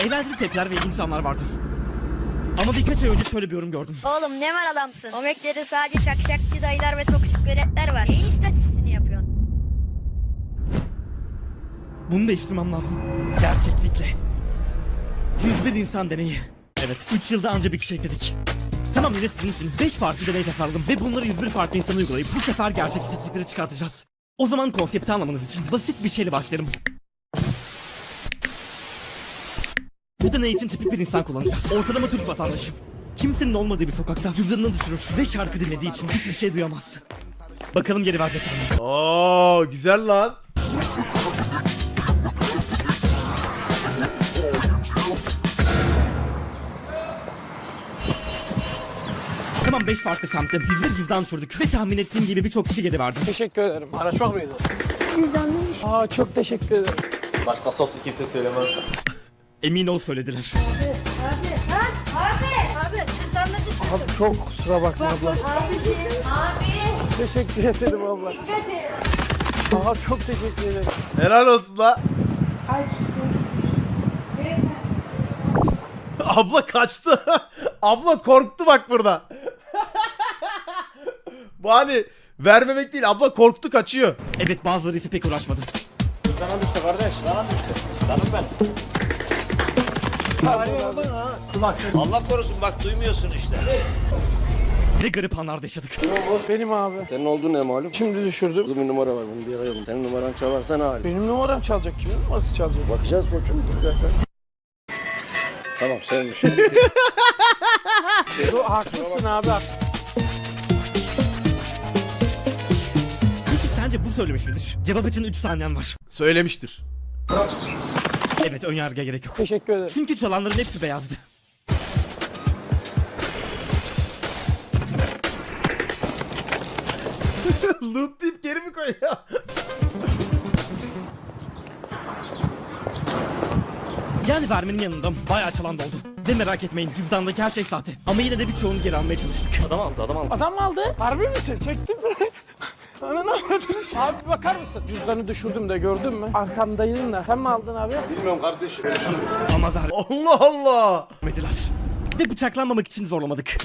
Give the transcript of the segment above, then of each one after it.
Eğlenceli tepkiler ve ilginç anlar vardı. Ama birkaç ay önce şöyle bir yorum gördüm. Oğlum ne mal adamsın. Omekleri sadece şakşakçı dayılar ve toksik veletler var. Neyin istatistiğini yapıyorsun? Bunu değiştirmem lazım. Gerçeklikle. 101 insan deneyi. Evet, 3 yılda anca bir kişi ekledik. Tamam yine sizin için 5 farklı deney tasarladım ve bunları 101 farklı insana uygulayıp bu sefer gerçek istatistikleri çıkartacağız. O zaman konsepti anlamanız için basit bir şeyle başlayalım. Bu deney için tipik bir insan kullanacağız. Ortalama Türk vatandaşı. Kimsenin olmadığı bir sokakta cüzdanını düşürür ve şarkı dinlediği için hiçbir şey duyamaz. Bakalım geri verecekler mi? Oo güzel lan. Tamam 5 farklı semtte 101 cüzdan düşürdük ve tahmin ettiğim gibi birçok kişi geri verdi. Teşekkür ederim. Araç var mıydı? Aa çok teşekkür ederim. Başka soslu kimse söylemez. Emin ol söylediler. Abi çok kusura bakma abla. Teşekkür ederim abla. Aa çok teşekkür ederim. Helal olsun la. Abla kaçtı. Abla korktu bak burada. Bu hani vermemek değil. Abla korktu kaçıyor. Evet bazıları ise pek uğraşmadı. Sana düştü kardeş. Sana düştü. Canım ben. Allah korusun bak duymuyorsun işte. Ne garip anlar da yaşadık. Benim abi. Senin olduğun ne malum? Şimdi düşürdüm. Burada bir numara var bunu bir arayalım. Senin numaran çalarsa ne hali? Benim numaram çalacak. Kimin numarası çalacak? Bakacağız koçum. Bir dakika. Tamam sevmiş. Yo, haklısın abi. Peki sence bu söylemiş midir? Cevap için 3 saniyen var. Söylemiştir. Evet ön yargıya gerek yok. Teşekkür ederim. Çünkü çalanların hepsi beyazdı. Loot deyip geri mi koyuyor? Yani vermenin yanında bayağı çalan da oldu. Ve merak etmeyin cüzdandaki her şey sahte. Ama yine de birçoğunu geri almaya çalıştık. Adam aldı adam aldı. Adam mı aldı? Harbi misin? Çektin mi? Ananı avradını. Abi bir bakar mısın? Cüzdanı düşürdüm de gördün mü? Arkamdaydın da. Sen mi aldın abi? Bilmiyorum kardeşim. Ama Allah Allah. vermediler. Ve bıçaklanmamak için zorlamadık.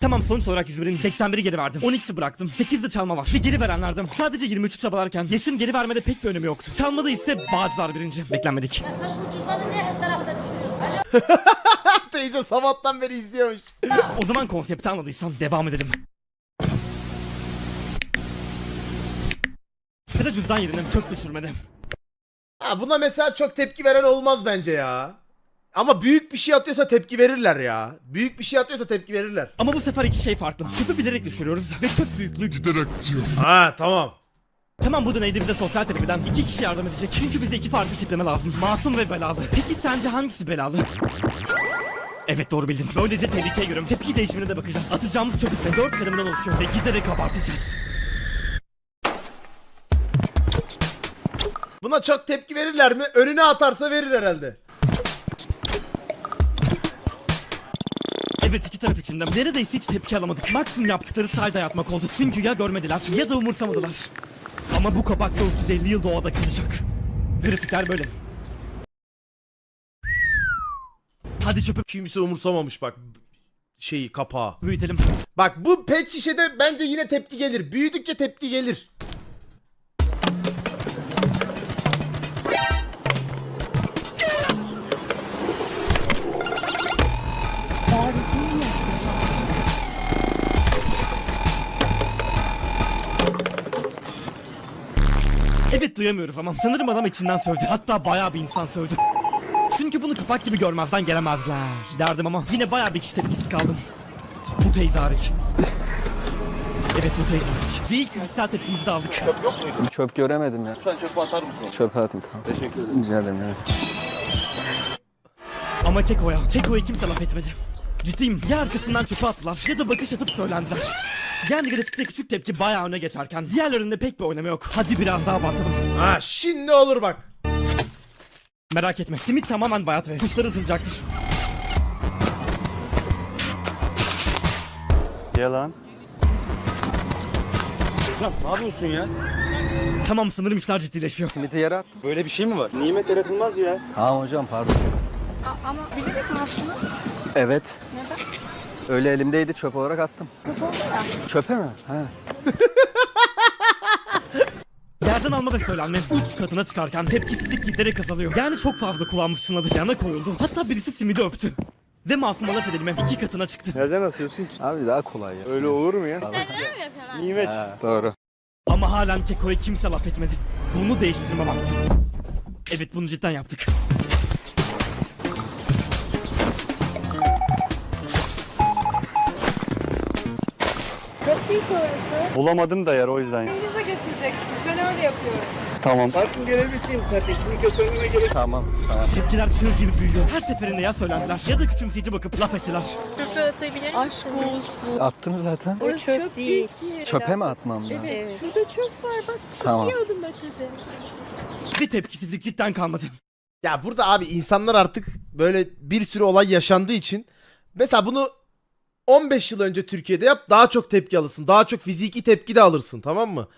Tamam sonuç olarak 101'in 81'i geri verdim. 12'si bıraktım. 8 de çalma var. Ve geri verenlerden sadece 23 çabalarken yaşın geri vermede pek bir önemi yoktu. Çalmada ise Bağcılar birinci. Beklenmedik. Teyze sabahtan beri izliyormuş. O zaman konsepti anladıysan devam edelim. Sıra cüzdan yerine çöp düşürmede. Ha buna mesela çok tepki veren olmaz bence ya. Ama büyük bir şey atıyorsa tepki verirler ya. Büyük bir şey atıyorsa tepki verirler. Ama bu sefer iki şey farklı. Çöpü bilerek düşürüyoruz ve çöp büyüklüğü giderek Ha tamam. Tamam bu deneyde bize sosyal terapiden iki kişi yardım edecek. Çünkü bize iki farklı tipleme lazım. Masum ve belalı. Peki sence hangisi belalı? Evet doğru bildin. Böylece tehlikeye göre tepki değişimine de bakacağız. Atacağımız çöp ise dört kademeden oluşuyor ve giderek abartacağız. Buna çok tepki verirler mi? Önüne atarsa verir herhalde. Evet iki taraf içinde neredeyse hiç tepki alamadık. Maksimum yaptıkları sahilde yatmak oldu. Çünkü ya görmediler ya da umursamadılar. Ama bu kapak da 350 yıl doğada kalacak. Grafikler böyle. Hadi çöpü Kimse umursamamış bak şeyi kapağı. büyütelim. Bak bu pet şişede bence yine tepki gelir. Büyüdükçe tepki gelir. Evet duyamıyoruz ama sanırım adam içinden sövdü. Hatta bayağı bir insan sövdü. Çünkü bunu kapak gibi görmezden gelemezler derdim ama yine bayağı bir kişi tepkisiz kaldım. Bu teyze hariç. Evet bu teyze hariç. Ve ilk fiziksel tepkimizi de aldık. Çöp göremedim ya. Lütfen çöpe atar mısın? Çöp atayım tamam. Teşekkür ederim. Rica ederim ya. Ama Keko'ya, Keko'ya kimse laf etmedi. Ciddiyim ya arkasından çöpe attılar ya da bakış atıp söylendiler. Yani grafikte küçük tepki bayağı öne geçerken diğerlerinde pek bir oynama yok. Hadi biraz daha abartalım. Ha şimdi olur bak. Merak etme simit tamamen bayat ve kuşlar atılacaktır. Yalan. Ne yapıyorsun ya? Tamam sanırım işler ciddileşiyor. Simiti yere at. Böyle bir şey mi var? Nimet yaratılmaz ya. Tamam hocam pardon. ama bilerek mi yaptınız? Evet. Neden? Öyle elimdeydi çöp olarak attım. Çöpe mi? He. Yerden alma ve söylenme 3 katına çıkarken tepkisizlik giderek azalıyor. Yani çok fazla kullanmış sınadı. Yana koyuldu. Hatta birisi simidi öptü. Ve masuma laf edilme iki katına çıktı. Nereden atıyorsun ki? Abi daha kolay ya. Öyle olur mu ya? Nimet. He, doğru. Ama halen Keko'ya kimse laf etmedi. Bunu değiştirme vakti. Evet bunu cidden yaptık. Orası. Bulamadım da yer o yüzden. Elinize götüreceksiniz. Ben öyle yapıyorum. Tamam. Varsın görevlisiyim kardeşim. Mikrofonuna gerek Tamam. Tamam. Tepkiler çığ gibi büyüyor. Her seferinde ya söylendiler ya da küçümseyici bakıp laf ettiler. Çöpe atabilir Aşk olsun. Attım zaten. Orası çöp, değil. Çöpe mi atmam lazım? Evet. Şurada çöp var bak. Tamam. adım ötede. Ve tepkisizlik cidden kalmadı. Ya burada abi insanlar artık böyle bir sürü olay yaşandığı için mesela bunu 15 yıl önce Türkiye'de yap daha çok tepki alırsın. Daha çok fiziki tepki de alırsın tamam mı?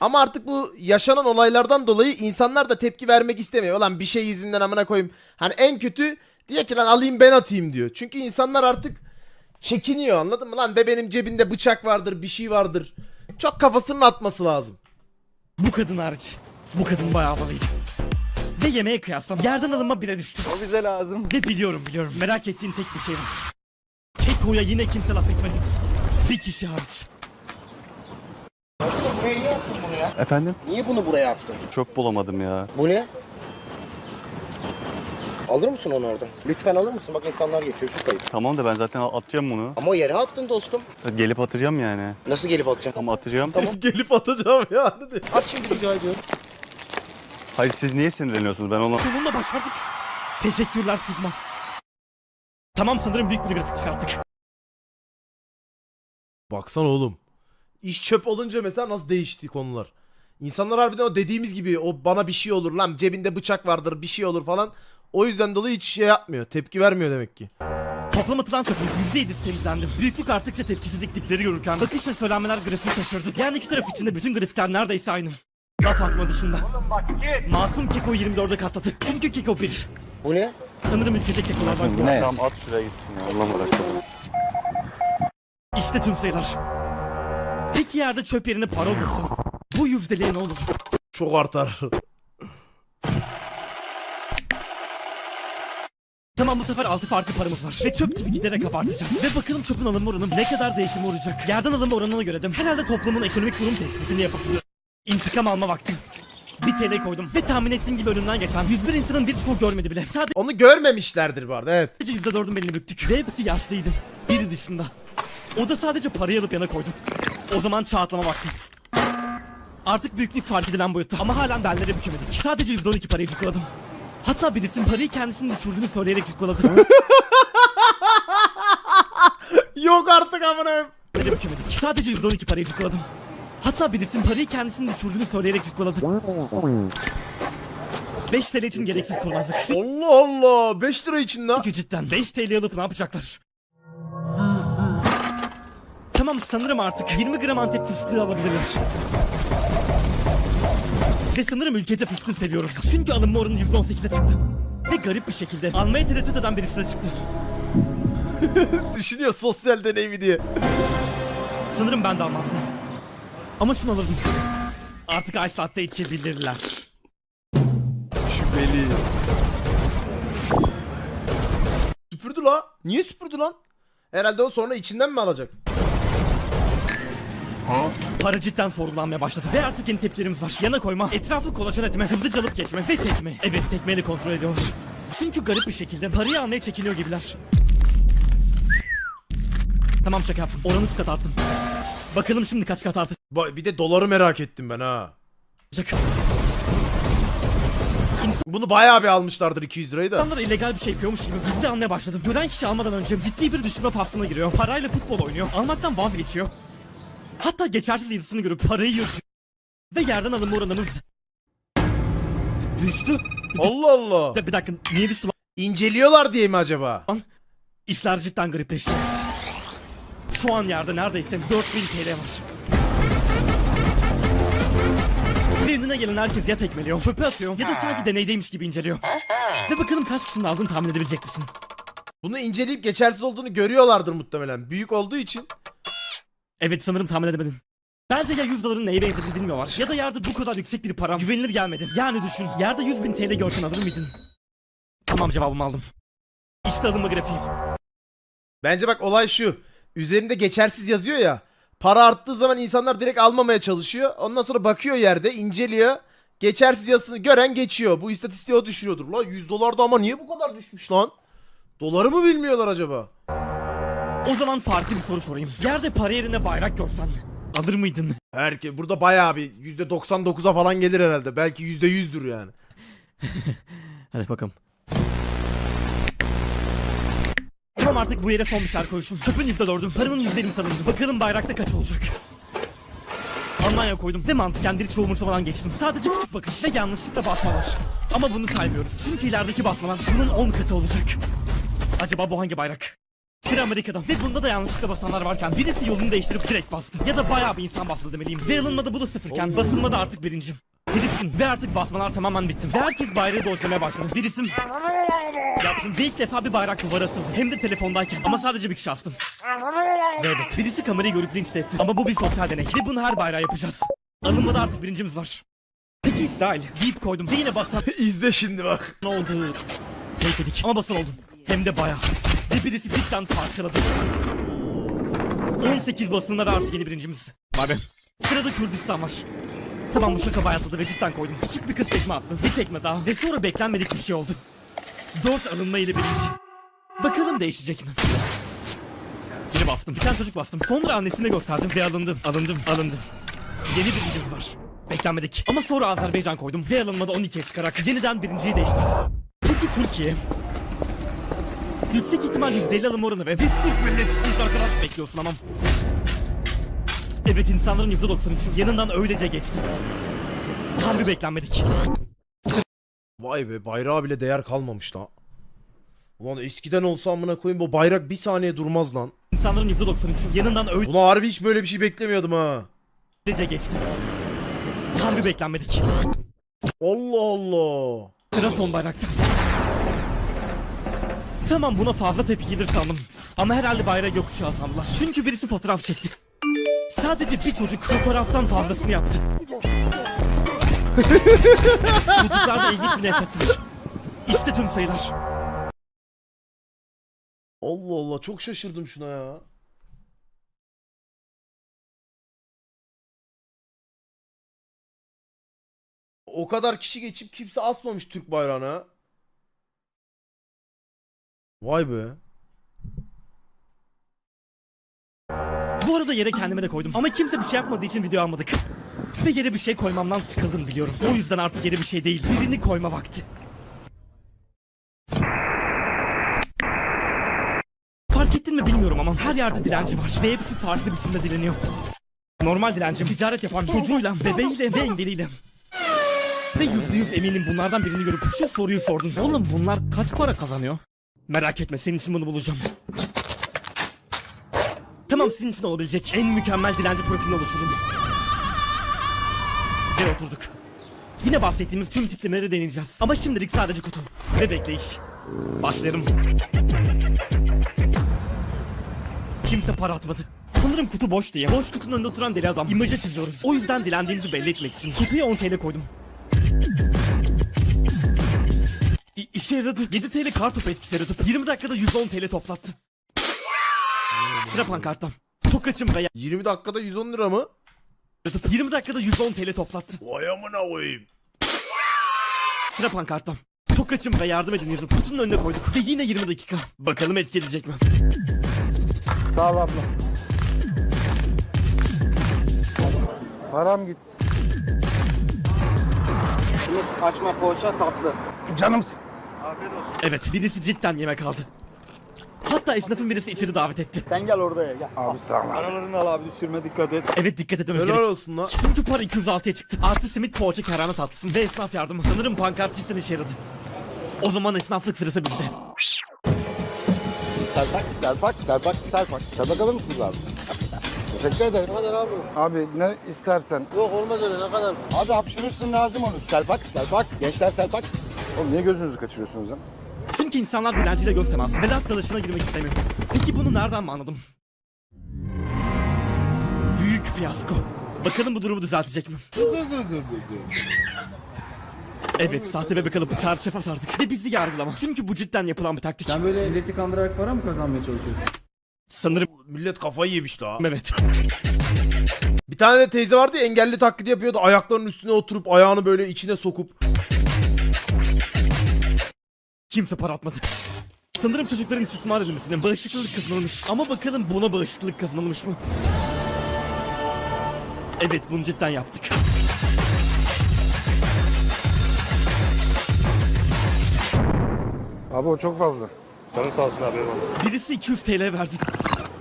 Ama artık bu yaşanan olaylardan dolayı insanlar da tepki vermek istemiyor. Ulan bir şey yüzünden amına koyayım. Hani en kötü diyor ki lan alayım ben atayım diyor. Çünkü insanlar artık çekiniyor anladın mı? Lan be benim cebinde bıçak vardır bir şey vardır. Çok kafasının atması lazım. Bu kadın hariç. Bu kadın bayağı havalıydı. Ve yemeğe kıyaslam yerden alınma bire düştü. O bize lazım. Ve biliyorum biliyorum merak ettiğin tek bir şey var. Keko'ya yine kimse laf etmedi. Bir kişi hariç. Buraya niye attın bunu ya? Efendim? Niye bunu buraya attın? Çok bulamadım ya. Bu ne? Alır mısın onu oradan? Lütfen alır mısın? Bak insanlar geçiyor çok ayıp. Tamam da ben zaten atacağım bunu. Ama o yere attın dostum. Gelip atacağım yani. Nasıl gelip atacaksın? Tamam atacağım. Gelip atacağım ya. Hadi. At şimdi rica ediyorum. Hayır siz niye sinirleniyorsunuz? Ben ona... Sonunda başardık. Teşekkürler Sigma. Tamam sanırım büyük bir grafik çıkarttık. Baksana oğlum. İş çöp olunca mesela nasıl değişti konular. İnsanlar harbiden o dediğimiz gibi o bana bir şey olur lan cebinde bıçak vardır bir şey olur falan. O yüzden dolayı hiç şey yapmıyor. Tepki vermiyor demek ki. Toplam atılan çöpün %7'si temizlendi. Büyüklük arttıkça tepkisizlik dipleri görürken bakış ve söylenmeler grafiği taşırdı. Yani iki taraf içinde bütün grafikler neredeyse aynı. Laf atma dışında. Masum Keko 24'e katladı. Çünkü Keko 1. Bu ne? Sanırım ülkede Keko'lardan Bu ne? Tamam at şuraya gitsin ya. Allah bırakalım. İşte tüm sayılar. Peki yerde çöp yerine para olursa bu yüzdeliğe ne olur? Çok artar. Tamam bu sefer 6 farklı paramız var ve çöp gibi giderek abartacağız. Ve bakalım çöpün alınma oranı ne kadar değişim olacak. Yerden alınma oranına göre de herhalde toplumun ekonomik durum tespitini yapıp intikam alma vakti. Bir TL koydum ve tahmin ettiğim gibi önünden geçen 101 insanın birçoğu görmedi bile. Sadece Onu görmemişlerdir bu arada evet. %4'ün belini büktük ve hepsi yaşlıydı. Biri dışında. O da sadece parayı alıp yana koydu. O zaman çağ atlama vakti. Artık büyüklük fark edilen boyutta ama halen belleri bükemedik. Sadece %12 parayı cukladım. Hatta birisinin parayı kendisinin düşürdüğünü söyleyerek cukladı. Yok artık amına. Belleri bükemedik. Sadece %12 parayı cukladım. Hatta birisinin parayı kendisinin düşürdüğünü söyleyerek cukladı. 5 TL için gereksiz kurnazlık. Allah Allah 5 lira için lan. Çünkü cidden 5 TL alıp ne yapacaklar? Tamam sanırım artık 20 gram antep fıstığı alabilirler. Ve sanırım ülkece fıstığı seviyoruz. Çünkü alınma oranı %18'e çıktı. Ve garip bir şekilde almaya tereddüt eden birisi de çıktı. Düşünüyor sosyal deneyimi diye. Sanırım ben de almazdım. Ama şunu alırdım. Artık ay saatte içebilirler. Şüpheli. Süpürdü la. Niye süpürdü lan? Herhalde o sonra içinden mi alacak? Para cidden sorgulanmaya başladı ve artık yeni tepkilerimiz var. Yana koyma, etrafı kolaçan etme, hızlıca alıp geçme ve tekme. Evet tekmeyle kontrol ediyorlar. Çünkü garip bir şekilde parayı almaya çekiniyor gibiler. Tamam şaka yaptım. Oranı 3 kat arttım. Bakalım şimdi kaç kat artacak. Ba- Bir de doları merak ettim ben ha. Bunu bayağı bir almışlardır 200 lirayı da. İnsanlar illegal bir şey yapıyormuş gibi gizli almaya başladım. Gören kişi almadan önce ciddi bir düşünme faslına giriyor. Parayla futbol oynuyor. Almaktan vazgeçiyor. Hatta geçersiz yazısını görüp parayı yırtıyor. Ve yerden alınma oranımız düştü. Allah Allah. Bir dakika niye düştü lan? İnceliyorlar diye mi acaba? İşler cidden garipleşti. Şu an yerde neredeyse 4000 TL var. Önüne gelen herkes ya tekmeliyor, çöpe atıyor ya da sanki deneydeymiş gibi inceliyor. Ve bakalım kaç kişinin aldığını tahmin edebilecek misin? Bunu inceleyip geçersiz olduğunu görüyorlardır muhtemelen. Büyük olduğu için. Evet sanırım tahmin edemedin. Bence ya 100 doların neye benzediğini bilmiyorlar ya da yerde bu kadar yüksek bir param güvenilir gelmedi. Yani düşün yerde 100 bin TL görsen alır mıydın? Tamam cevabımı aldım. İşte alınma grafiğim. Bence bak olay şu. Üzerinde geçersiz yazıyor ya. Para arttığı zaman insanlar direkt almamaya çalışıyor. Ondan sonra bakıyor yerde, inceliyor. Geçersiz yazısını gören geçiyor. Bu istatistiği o düşürüyordur. La 100 dolar da ama niye bu kadar düşmüş lan? Doları mı bilmiyorlar acaba? O zaman farklı bir soru sorayım. Yerde para yerine bayrak görsen alır mıydın? Herke burada bayağı bir %99'a falan gelir herhalde. Belki %100'dür yani. Hadi bakalım. Tamam artık bu yere son bir şarkı koymuşum. Çöpün %4'ü, paranın %20 salındı. Bakalım bayrakta kaç olacak? Almanya koydum ve mantıken bir çoğu umursamadan geçtim. Sadece küçük bakış ve yanlışlıkla basma var. Ama bunu saymıyoruz. Çünkü ilerideki basmalar bunun 10 katı olacak. Acaba bu hangi bayrak? Sıra Amerika'da ve bunda da yanlışlıkla basanlar varken birisi yolunu değiştirip direkt bastı. Ya da bayağı bir insan bastı demeliyim. Ve alınmada bu da sıfırken basılmada artık birincim. Filistin ve artık basmalar tamamen bitti. Ve herkes bayrağı dolçlamaya başladı. Bir isim yaptım ve ilk defa bir bayrak duvara asıldı. Hem de telefondayken ama sadece bir kişi astım. Ve evet birisi kamerayı görüp linç de etti. Ama bu bir sosyal deney ve bunu her bayrağa yapacağız. Alınmada artık birincimiz var. Peki İsrail deyip koydum ve yine basan İzle şimdi bak. ne oldu? Fake ama basın oldum. Hem de bayağı. Ve birisi cidden parçaladı. 18 basınla ve artık yeni birincimiz. Be. Sırada Kürdistan var. Tamam bu şaka bayatladı ve cidden koydum. Küçük bir kız tekme attım. Bir tekme daha. Ve sonra beklenmedik bir şey oldu. Dört alınma ile birinci. Bakalım değişecek mi? Biri bastım. Bir tane çocuk bastım. Sonra annesine gösterdim ve alındım. Alındım. Alındım. Yeni birincimiz var. Beklenmedik. Ama sonra Azerbaycan koydum ve alınmada 12'ye çıkarak yeniden birinciyi değiştirdi. Peki Türkiye? Yüksek ihtimal %50 alım oranı ve biz Türk milletçisiyiz arkadaş bekliyorsun amam. Evet insanların %93'ü yanından öylece geçti. Tam bir beklenmedik. Vay be bayrağa bile değer kalmamış lan. Ulan eskiden olsa amına koyayım bu bayrak bir saniye durmaz lan. İnsanların %93'ü yanından Buna harbi hiç böyle bir şey beklemiyordum ha. öylece geçti. Tam bir beklenmedik. Allah Allah. Sıra son bayrakta. Tamam buna fazla tepki gelir sandım. Ama herhalde bayrağı yokuşağı sandılar. Çünkü birisi fotoğraf çekti. Sadece bir çocuk fotoğraftan fazlasını yaptı. Çocuklarda ilginç bir nefret var. İşte tüm sayılar. Allah Allah çok şaşırdım şuna ya. O kadar kişi geçip kimse asmamış Türk bayrağına. Vay be. Bu arada yere kendime de koydum. Ama kimse bir şey yapmadığı için video almadık. Ve yere bir şey koymamdan sıkıldım biliyorum. O yüzden artık yere bir şey değil, birini koyma vakti. Fark ettin mi bilmiyorum ama her yerde dilenci var ve hepsi farklı biçimde dileniyor. Normal dilenci ticaret yapan çocuğuyla, bebeğiyle ve engeliyle. Ve yüzde yüz eminim bunlardan birini görüp şu soruyu sordun. Oğlum bunlar kaç para kazanıyor? Merak etme senin için bunu bulacağım. Tamam sizin için olabilecek en mükemmel dilenci profilini oluşturdum. Ve oturduk. Yine bahsettiğimiz tüm tiplemeleri deneyeceğiz. Ama şimdilik sadece kutu ve bekleyiş. Başlarım. Kimse para atmadı. Sanırım kutu boş diye. Boş kutunun önünde oturan deli adam. İmajı çiziyoruz. O yüzden dilendiğimizi belli etmek için kutuya 10 TL koydum. İ- işe yaradı. 7 TL kartopu etkisi yaratıp 20 dakikada 110 TL toplattı. Sıra pankarttan. Çok açım ve 20 dakikada 110 lira mı? Yaratıp 20 dakikada 110 TL toplattı. Vay amına koyayım. Sıra pankarttan. Çok açım ve yardım edin yazıp kutunun önüne koyduk. Ve yine 20 dakika. Bakalım etki edecek mi? Sağ ol abla. Param gitti. Açma poğaça tatlı. Canımsın. Evet birisi cidden yemek aldı. Hatta esnafın birisi içeri davet etti. Sen gel oraya gel. Abi sağ ol. Aralarını al abi düşürme dikkat et. Evet dikkat etmemiz Helal gerek. olsun lan. Çünkü para 206'ya çıktı. Artı simit poğaça kerane tatlısın ve esnaf yardımı. Sanırım pankart cidden işe yaradı. O zaman esnaflık sırası bizde. Selpak, selpak, selpak, selpak. Selpak alır mısınız abi? Teşekkür ederim. Ne kadar abi? Abi ne istersen. Yok olmaz öyle ne kadar? Abi hapşırırsın lazım onu. Selpak, selpak. Gençler selpak. Oğlum niye gözünüzü kaçırıyorsunuz lan? Çünkü insanlar dilenciyle göz teması ve laf dalaşına girmek istemiyor. Peki bunu nereden mi anladım? Büyük fiyasko. Bakalım bu durumu düzeltecek mi? Evet, sahte bebek alıp çarşafa sardık ve bizi yargılama. Çünkü bu cidden yapılan bir taktik. Sen böyle milleti kandırarak para mı kazanmaya çalışıyorsun? Sanırım Millet kafayı yemiş daha. evet. Bir tane de teyze vardı ya engelli taklidi yapıyordu. Ayaklarının üstüne oturup ayağını böyle içine sokup. Kimse para atmadı. Sanırım çocukların istismar edilmesine bağışıklılık kazanılmış. Ama bakalım buna bağışıklık kazanılmış mı? Evet bunu cidden yaptık. Abi o çok fazla. Birisi 200 TL verdi.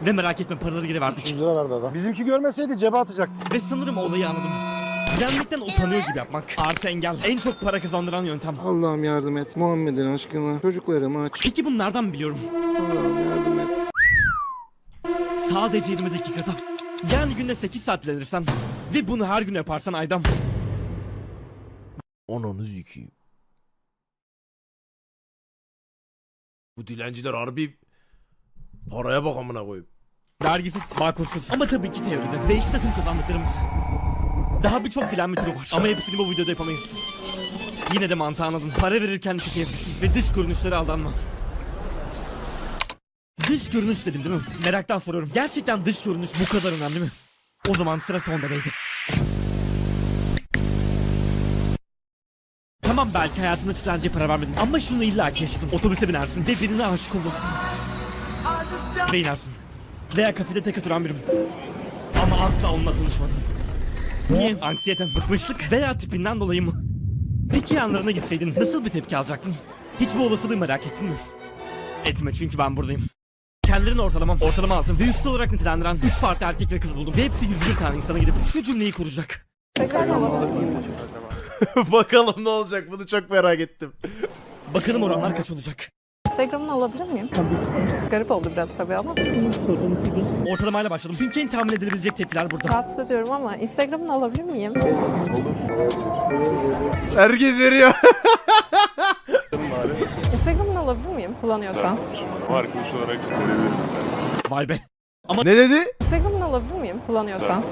Ve merak etme paraları geri verdik. 100 lira verdi adam. Bizimki görmeseydi cebe atacaktı. Ve sanırım olayı anladım. Direnmekten utanıyor gibi yapmak. Artı engel. En çok para kazandıran yöntem. Allah'ım yardım et. Muhammed'in aşkına. Çocuklarımı aç. Peki bunu nereden biliyorum? Allah'ım yardım et. Sadece 20 dakikada. Yani günde 8 saat dilenirsen ve bunu her gün yaparsan Aydam. Ananı zikiyim. Bu dilenciler harbi paraya bak amına koyayım. Vergisiz, makulsüz ama tabii ki teoride. Ve işte tüm kazandıklarımız. Daha birçok dilenme türü var ama hepsini bu videoda yapamayız. Yine de mantığı anladın. Para verirken kez düşün ve dış görünüşlere aldanma. Dış görünüş dedim değil mi? Meraktan soruyorum. Gerçekten dış görünüş bu kadar önemli mi? O zaman sıra son deneydi. Tamam belki hayatında çilenceye para vermedin ama şunu illa ki yaşadın. Otobüse binersin ve birine aşık olursun. Ve inersin. Veya kafede tek oturan birim. Ama asla onunla tanışmadın. Niye? Anksiyete, bıkmışlık veya tipinden dolayı mı? Peki yanlarına gitseydin nasıl bir tepki alacaktın? Hiç bu olasılığı merak ettin mi? Etme çünkü ben buradayım. Kendilerini ortalamam, ortalama altın ve üstü olarak nitelendiren 3 farklı erkek ve kız buldum. Ve hepsi 101 tane insana gidip şu cümleyi kuracak. Bakalım ne olacak bunu çok merak ettim. Bakalım oranlar kaç olacak? Instagram'ını alabilir miyim? Tabii. Garip oldu biraz tabii ama. Ortalamayla başladım. Çünkü en tahmin edilebilecek tepkiler burada. Rahatsız ediyorum ama Instagram'ını alabilir miyim? Herkes veriyor. Instagram'ını alabilir miyim kullanıyorsan? Vay be. ne dedi? Instagram'ını alabilir miyim kullanıyorsan?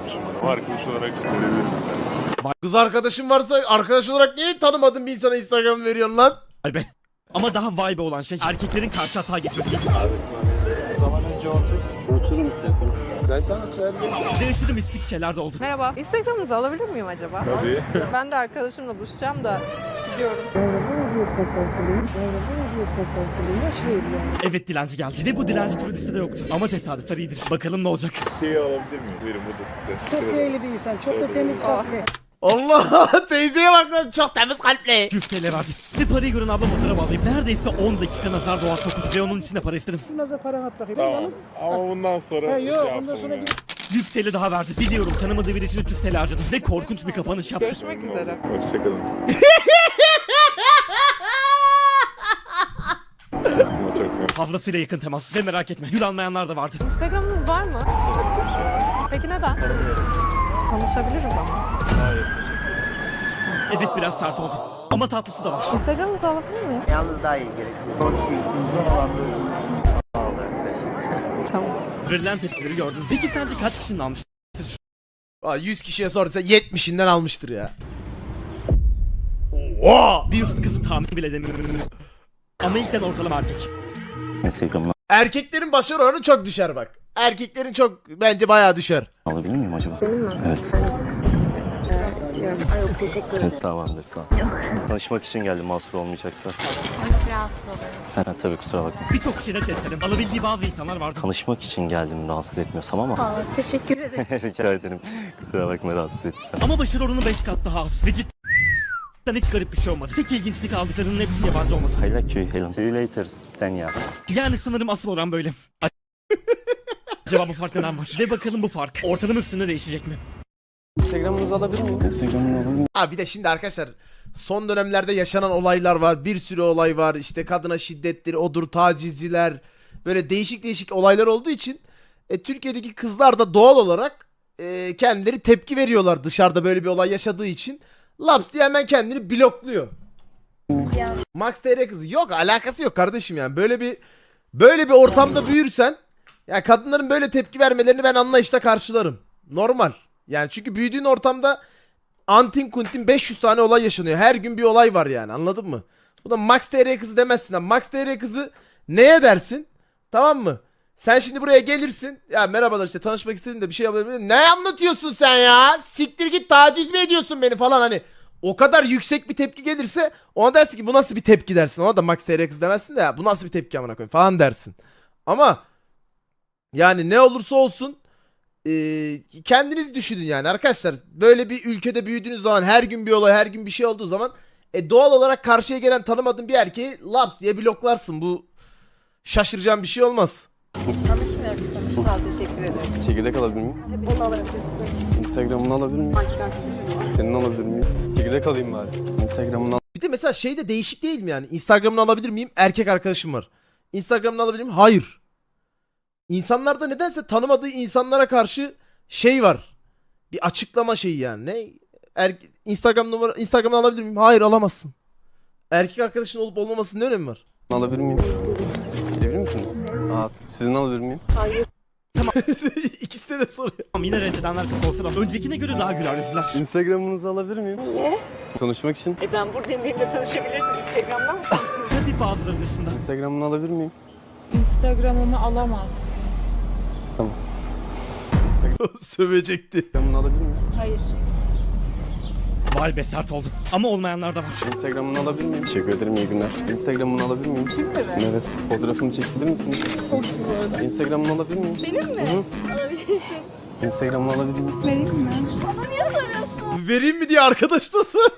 Kız arkadaşın varsa arkadaş olarak niye tanımadığın bir insana Instagram veriyorsun lan? Vay be. Ama daha vay be olan şey erkeklerin karşı hata geçmesi. Ve aşırı mistik şeyler de oldu. Merhaba. Instagram'ınızı alabilir miyim acaba? Tabii. Ben de arkadaşımla buluşacağım da gidiyorum. Evet dilenci geldi ve bu dilenci türü listede yoktu. Ama tesadüfler iyidir. Bakalım ne olacak. Allah teyzeye bak lan çok temiz kalpli. 100 TL verdi. Ve parayı gören abla motora bağlayıp neredeyse 10 dakika nazar doğası okudu ve onun içine para istedim. Tamam. Ama bundan sonra şey yapalım ya. 100 TL daha verdi. Biliyorum tanımadığı biri için 300 TL harcadım ve korkunç bir kapanış yaptı. Görüşmek üzere. Hoşçakalın. Fazlasıyla yakın temas ve merak etme gül almayanlar da vardı. Instagram'ınız var mı? Peki neden? Konuşabiliriz ama. Evet biraz sert oldu. Ama tatlısı da var. Instagram'ınızı alabilir miyim? Yalnız daha iyi gerekiyor. Tamam. Verilen tepkileri gördüm. Peki sence kaç kişinin almış? Aa, 100 kişiye sorsa 70'inden almıştır ya. Oha! Bir üst kızı tahmin bile edemiyorum. Ama ilkten ortalama erkek. Instagram'dan Erkeklerin başarı oranı çok düşer bak. Erkeklerin çok bence bayağı düşer. alabilir miyim acaba? Evet. Yok teşekkür ederim. Tamamdır sağ ol. Tanışmak için geldim mahsur olmayacaksa. Rahatsız oluyorum. Ha, tabii kusura bakma. Birçok kişi reddetselim. Alabildiği bazı insanlar vardı. Tanışmak için geldim rahatsız etmiyorsam ama. Aa, teşekkür ederim. Rica ederim. Kusura bakma rahatsız etsem. Ama başarı oranı 5 kat daha az. Ve cidden hiç garip bir şey olmadı. Tek ilginçlik aldıklarının hepsinin yabancı olması. I like you Helen. See you later. Stenya. Yani sanırım asıl oran böyle. Acaba bu fark neden var? Ve bakalım bu fark ortalama üstünde değişecek mi? Instagram'ınızı alabilir miyim? Instagram'dan alabilir Ha bir de şimdi arkadaşlar son dönemlerde yaşanan olaylar var. Bir sürü olay var. İşte kadına şiddettir, odur tacizciler. Böyle değişik değişik olaylar olduğu için E, Türkiye'deki kızlar da doğal olarak e, kendileri tepki veriyorlar dışarıda böyle bir olay yaşadığı için. Laps diye hemen kendini blokluyor. Max TR kızı yok alakası yok kardeşim yani böyle bir böyle bir ortamda büyürsen ya kadınların böyle tepki vermelerini ben anlayışla karşılarım. Normal. Yani çünkü büyüdüğün ortamda antin kuntin 500 tane olay yaşanıyor. Her gün bir olay var yani anladın mı? Bu da Max TR kızı demezsin. ama Max TR kızı neye dersin? Tamam mı? Sen şimdi buraya gelirsin. Ya merhabalar işte tanışmak istedim de bir şey yapabilir? Ne anlatıyorsun sen ya? Siktir git taciz mi ediyorsun beni falan hani. O kadar yüksek bir tepki gelirse ona dersin ki bu nasıl bir tepki dersin. Ona da Max TR kız demezsin de ya bu nasıl bir tepki amına koyayım falan dersin. Ama yani ne olursa olsun eee, kendiniz düşünün yani arkadaşlar. Böyle bir ülkede büyüdüğünüz zaman her gün bir olay her gün bir şey olduğu zaman e, doğal olarak karşıya gelen tanımadığın bir erkeği laps diye bloklarsın. Bu şaşıracağım bir şey olmaz. Tanışmıyoruz. Sağ ol, teşekkür ederim. Çekirdek alabilir miyim? Bunu alabilirsin. Instagram'ını alabilir miyim? Senin alabilir miyim? Çekirdek alayım bari. Instagram'ını Bir de mesela şey de değişik değil mi yani? Instagram'ını alabilir miyim? Erkek arkadaşım var. Instagram'ını alabilir miyim? Hayır. İnsanlarda nedense tanımadığı insanlara karşı şey var. Bir açıklama şeyi yani. Ne? Er Instagram numara Instagram'ını alabilir miyim? Hayır alamazsın. Erkek arkadaşın olup olmamasının ne önemi var? alabilir miyim? Gidebilir misiniz? Aa, sizin alabilir miyim? İkisine de soruyor. Tamam yine reddedenler çok olsa da öncekine göre daha güler yüzler. Instagram'ınızı alabilir miyim? Niye? Tanışmak için. E ben buradayım, benimle tanışabilirsin. Instagram'dan mı tanışıyorsun? Tabii bazıları dışında. Instagram'ını alabilir miyim? Instagram'ımı alamazsın. Sövecekti. Instagram'ını alabilir miyim? Hayır. Vay be sert oldun. Ama olmayanlar da var. Instagram'ını alabilir miyim? Teşekkür ederim iyi günler. Instagram'ını alabilir miyim? Şimdi mi? Evet. Fotoğrafımı çekilir misiniz? Çok güzel. Instagram'ını alabilir miyim? Benim mi? Alabilirsin. Instagram'ını alabilir miyim? Vereyim mi? Vereyim mi diye arkadaş da soruyor.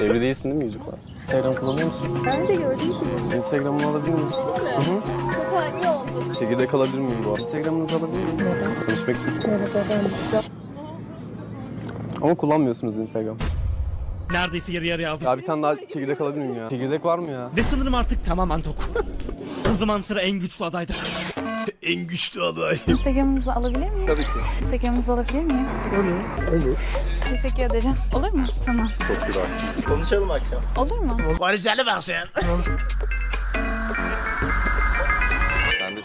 Evli değilsin değil mi yüzük var? Instagram kullanıyor musun? Ben de gördüm ki. Instagram'ını alabilir miyim? Hı hı. Çok ani oldu. Çekirdek alabilir miyim bu? Instagram'ınızı alabilir miyim? Tanışmak için. Ama kullanmıyorsunuz Instagram. Neredeyse yarı yarıya aldım. Ya bir tane daha çekirdek alabilir miyim ya? Çekirdek var mı ya? Ve sanırım artık tamamen tok. o zaman sıra en güçlü adayda. en güçlü aday. Instagram'ınızı alabilir miyim? Tabii ki. Instagram'ınızı alabilir miyim? Olur. Olur. Teşekkür ederim. Olur mu? Tamam. Çok güzelsin. Konuşalım akşam. Olur mu? Konuşalım akşam.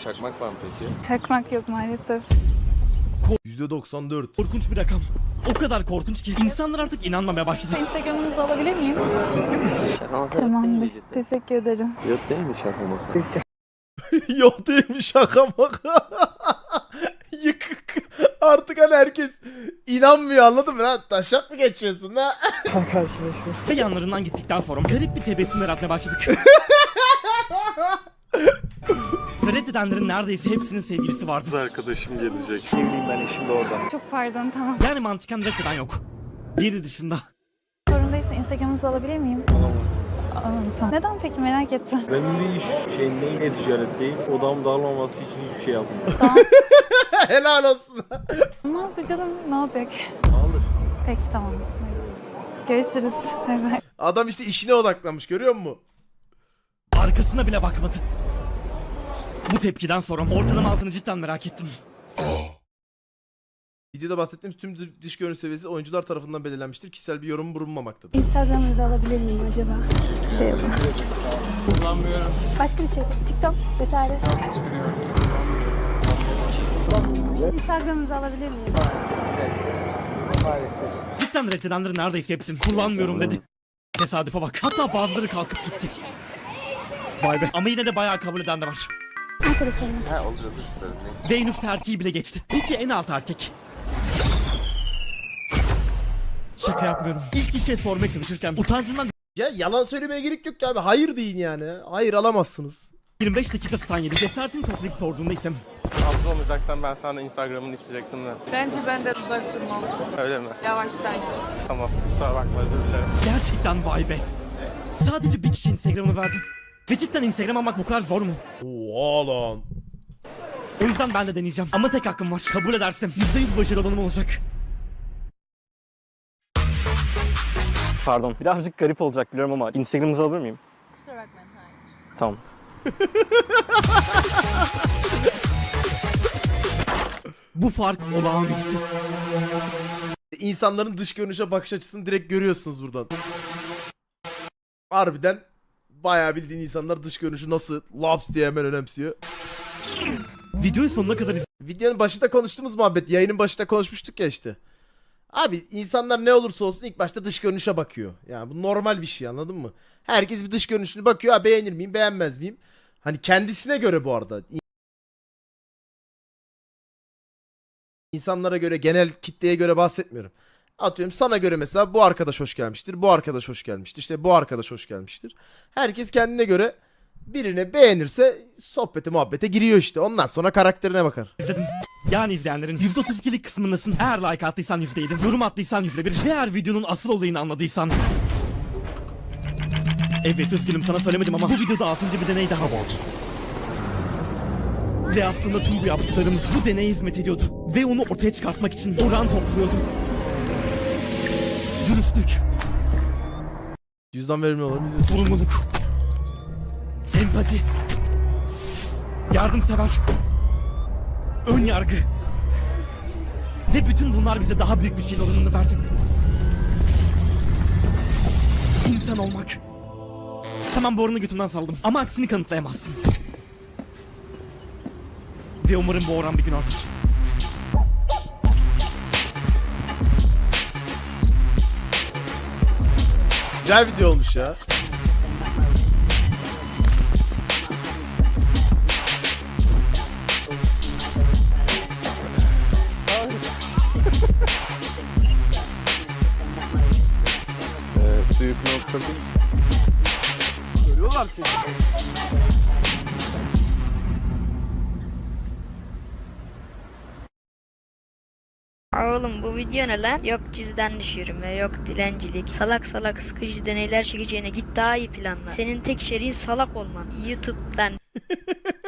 Çakmak var mı peki? Çakmak yok maalesef. %94. Korkunç bir rakam. O kadar korkunç ki insanlar artık inanmamaya başladı. Instagram'ınızı alabilir miyim? Ciddi misin? Tamamdır. Teşekkür ederim. Yok değil mi şaka maka? Yok değilmiş şaka maka. Yıkık. Artık hani herkes inanmıyor anladın mı lan? Taşak mı geçiyorsun ha? Ve yanlarından gittikten sonra garip bir tebessüm yaratmaya başladık. Reddedenlerin neredeyse hepsinin sevgilisi vardı. Arkadaşım gelecek. Evliyim ben eşim de orada. Çok pardon tamam. Yani mantıken reddeden yok. Biri dışında. Sorun değilse Instagram'ınızı alabilir miyim? Alamam. Tamam. Neden peki merak ettim. Ben bir iş şeyindeyim, e-ticaretteyim. Odam dağılmaması için hiçbir şey yapmıyorum. Helal olsun. Olmazdı canım. Ne olacak? Alır. Peki tamam. Görüşürüz. Bay bay. Adam işte işine odaklanmış görüyor musun? Arkasına bile bakmadı. Bu tepkiden sonra ortalama altını cidden merak ettim. Videoda bahsettiğim tüm dış- görünüş seviyesi oyuncular tarafından belirlenmiştir. Kişisel bir yorum bulunmamaktadır. Instagram'ınızı alabilir miyim acaba? Şey yapın. Kullanmıyorum. Başka bir şey. TikTok vesaire. Instagram'ınızı alabilir miyim? Cidden reddedenlerin neredeyse hepsini kullanmıyorum dedi. Tesadüfe bak. Hatta bazıları kalkıp gitti. Vay be. Ama yine de bayağı kabul eden de var. Arkadaşlarım. Ha olur olur sorun değil. Ve en üst erkeği bile geçti. Peki en alt erkek? Şaka yapmıyorum. İlk işe sormaya çalışırken utancından Ya yalan söylemeye gerek yok ki abi. Hayır deyin yani. Hayır alamazsınız. 25 dakika stan yedi. Cesaretini toplayıp sorduğunda ise Abla olmayacaksan ben sana Instagram'ını isteyecektim de. Bence benden uzak durmalısın. Öyle mi? Yavaştan git. Tamam. Kusura bakma özür dilerim. gerçekten vay be. Sadece bir kişi Instagram'ı verdim. Ve cidden Instagram almak bu kadar zor mu? Oha lan. O yüzden ben de deneyeceğim. Ama tek hakkım var. Kabul edersem %100 başarılı olanım olacak. Pardon birazcık garip olacak biliyorum ama Instagram'ınızı alabilir miyim? Kusura bakmayın. Hayır. Tamam. Bu fark olağanüstü. İnsanların dış görünüşe bakış açısını direkt görüyorsunuz buradan. Harbiden bayağı bildiğin insanlar dış görünüşü nasıl laps diye hemen önemsiyor. Videoyu sonuna kadar Videonun başında konuştuğumuz muhabbet. Yayının başında konuşmuştuk ya işte. Abi insanlar ne olursa olsun ilk başta dış görünüşe bakıyor. Yani bu normal bir şey anladın mı? Herkes bir dış görünüşünü bakıyor. Ha beğenir miyim beğenmez miyim? Hani kendisine göre bu arada. İnsanlara göre genel kitleye göre bahsetmiyorum. Atıyorum sana göre mesela bu arkadaş hoş gelmiştir. Bu arkadaş hoş gelmiştir. İşte bu arkadaş hoş gelmiştir. Herkes kendine göre birine beğenirse sohbete muhabbete giriyor işte. Ondan sonra karakterine bakar. izledin. Yani izleyenlerin %32'lik kısmındasın. Eğer like attıysan %7, yorum attıysan %1 ve eğer videonun asıl olayını anladıysan... Evet üzgünüm sana söylemedim ama bu videoda 6. bir deney daha var. Ve aslında tüm bu yaptıklarımız bu deneye hizmet ediyordu. Ve onu ortaya çıkartmak için oran topluyordu. Dürüstlük, Cüzdan vermiyorlar. sorumluluk, empati, yardımsever, ön yargı. Ve bütün bunlar bize daha büyük bir şeyin oranını verdi. İnsan olmak. Tamam bu oranı götümden saldım ama aksini kanıtlayamazsın. Ve umarım bu oran bir gün artar. Güzel video olmuş ya. Ee, büyük nokta Görüyorlar seni. Aa Oğlum bu video ne lan? Yok cüzdan düşürme, yok dilencilik. Salak salak sıkıcı deneyler çekeceğine git daha iyi planla. Senin tek içeriğin salak olman. YouTube'dan